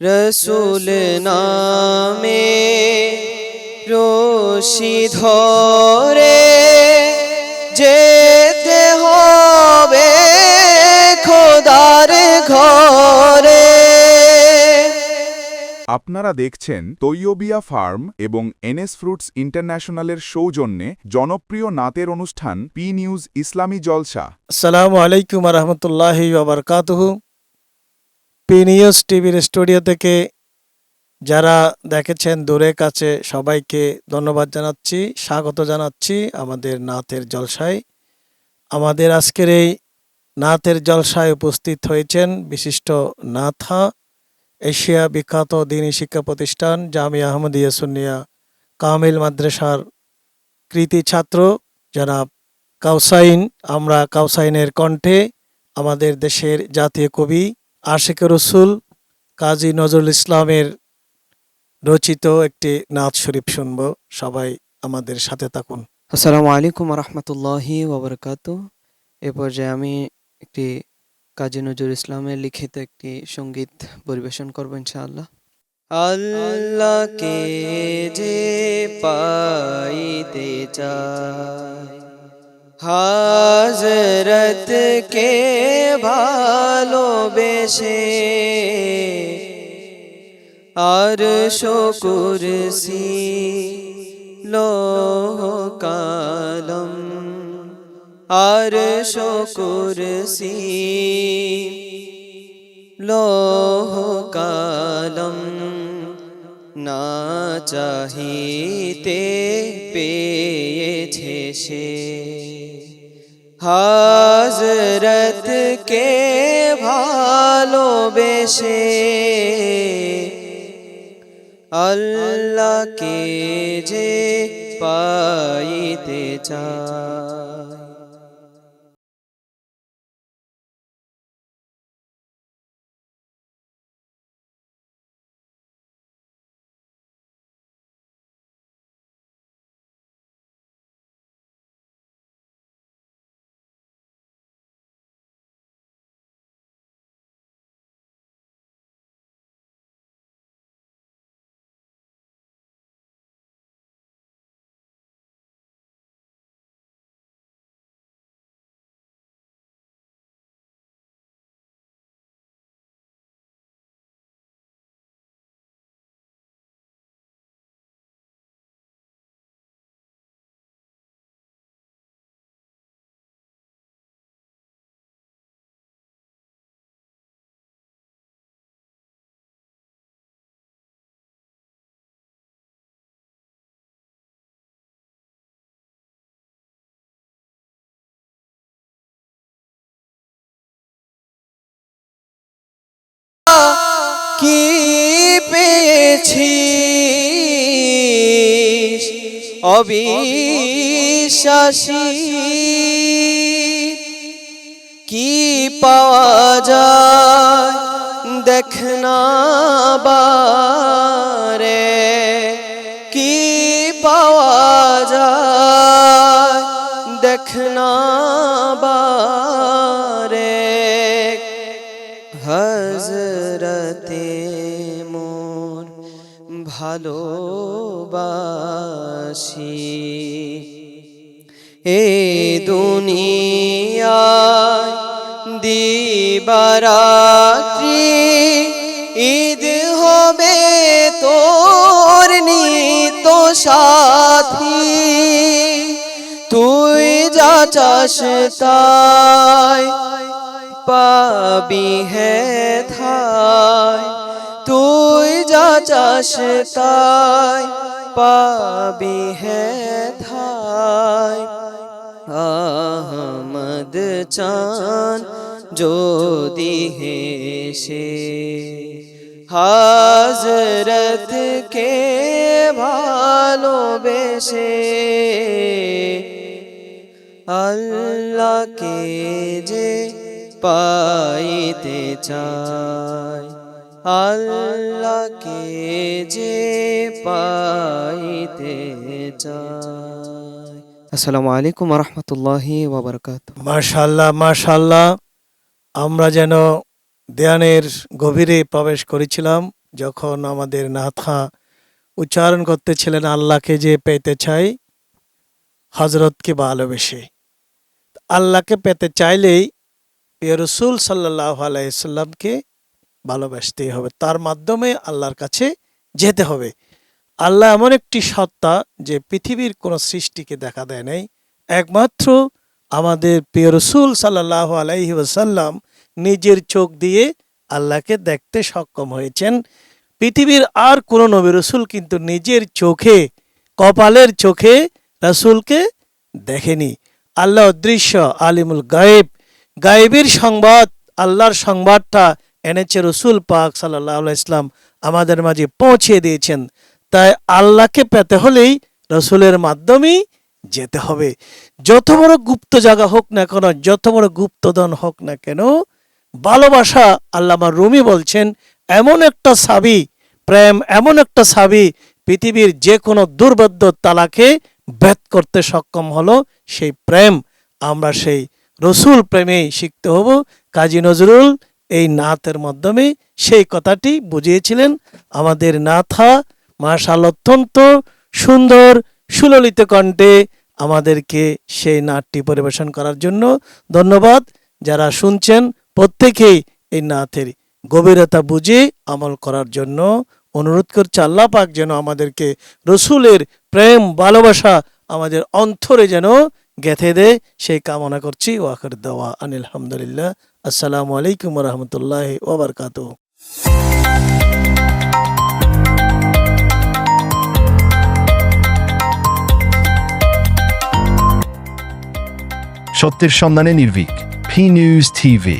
রসুল নামে রশি ধরে যেতে হবে খোদার ঘরে। আপনারা দেখছেন তৈয়বিয়া ফার্ম এবং এনএস ফ্রুটস ইন্টারন্যাশনালের সৌজন্যে জনপ্রিয় নাতের অনুষ্ঠান পি নিউজ ইসলামী জলসা। আসসালামু আলাইকুম রহমতুল্লাহি ওবরকাতুহু পিনিউজ টিভির স্টুডিও থেকে যারা দেখেছেন দূরে কাছে, সবাইকে ধন্যবাদ জানাচ্ছি, স্বাগত জানাচ্ছি আমাদের নাথের জলসায়। আমাদের আজকের এই নাথের জলসায় উপস্থিত হয়েছেন বিশিষ্ট নাথা, এশিয়া বিখ্যাত দিনী শিক্ষা প্রতিষ্ঠান জামিয়া আহমদিয়া সুন্নিয়া কামিল মাদ্রাসার কৃতি ছাত্র যারা কাউসাইন। আমরা কাউসাইনের কণ্ঠে আমাদের দেশের জাতীয় কবি আশেক রসুল কাজী নজরুল ইসলামের রচিত একটি নাচ শরীফ শুনব। সবাই আমাদের সাথে থাকুন। আসসালামু আলাইকুম রহমতুল্লাহি ওবরকাত এ পর্যায়ে আমি একটি কাজী নজরুল ইসলামের লিখিত একটি সংগীত পরিবেশন করব ইনশাআল্লাহ। আল্লাহকে যে পাইতে চায় হাজরত কে ভালোবেসে আর শকুরসি লোহ কালম, আর শকুরসি লোহ কালম। না চাহিতে পেয়েছে সে। হাজরত কে ভালোবেসে। আল্লাহকে যে পাইতে চায়। অবিশ্বাসী। কি পাওয়া যায় দেখ না বারে। কি পাওয়া যায় দেখ ভালোবাসি। এ দুনিয়ায় দিবারাত্রি ঈদ হবে তোর নিত সাথী। তুই যা চাস তাই পাবি হে যা চাস পাবি হে থাই আহমদ চান যদি হেসে হাজরত কে ভালোবেসে, আল্লাহকে যে পাইতে চায়। আল্লাহকে যে পাইতে চায়। আসসালামু আলাইকুম রহমতুল্লাহি ওবরকাত। মাশাল্লাহ মাশাল্লাহ, আমরা যেন ধ্যানের গভীরে প্রবেশ করেছিলাম, যখন আমাদের নাথা উচ্চারণ করতেছিলেন, আল্লাহকে যে পেতে চাই হজরতকে ভালোবেসে। আল্লাহকে পেতে চাইলেই রসুল সাল্লাহ আলাইসাল্লামকে ভালোবাসতেই হবে। তার মাধ্যমে আল্লাহর কাছে যেতে হবে। আল্লাহ এমন একটি সত্তা যে পৃথিবীর কোনো সৃষ্টিকে দেখা দেয় নাই। একমাত্র আমাদের প্রিয় রসুল সাল্লাহ আলাইহি ওয়াসাল্লাম নিজের চোখ দিয়ে আল্লাহকে দেখতে সক্ষম হয়েছেন। পৃথিবীর আর কোনো নবী রসুল কিন্তু নিজের চোখে, কপালের চোখে রসুলকে দেখেনি। আল্লাহ অদৃশ্য, আলিমুল গায়েব। গায়েবের সংবাদ, আল্লাহর সংবাদটা এনেছে রসুল পাক সাল্লাহ ইসলাম আমাদের মাঝে পৌঁছে দিয়েছেন। তাই আল্লাহকে পেতে হলেই রসুলের মাধ্যমেই যেতে হবে। যত বড় গুপ্ত জায়গা হোক না কেন, যত বড় গুপ্তধন হোক না কেন, ভালোবাসা আল্লামা রুমি বলছেন, এমন একটা সাবি, প্রেম এমন একটা সাবি, পৃথিবীর যে কোনো দুর্বোধ্য তালাকে ভেদ করতে সক্ষম হলো সেই প্রেম। আমরা সেই রসুল প্রেমেই শিখতে হব। কাজী নজরুল এই নাথের মাধ্যমে সেই কথাটি বুঝিয়েছিলেন আমাদের নাথা। মাশাল অত্যন্ত সুন্দর, সুললিত কণ্ঠে আমাদেরকে সেই নাটটি পরিবেশন করার জন্য ধন্যবাদ। যারা শুনছেন, প্রত্যেকেই এই নাথের গভীরতা বুঝে আমল করার জন্য অনুরোধ করছে, আল্লাহ পাক যেন আমাদেরকে রসুলের প্রেম, ভালোবাসা আমাদের অন্তরে যেন গেথে দেয়। সেই কামনা করছি। ওয়াকর দেওয়া আনিল আলহামদুলিল্লাহ আসসালামু আলাইকুম রহমতুল্লাহ ওবরকাত সত্যের সন্ধানে নির্ভীক পি নিউজ টিভি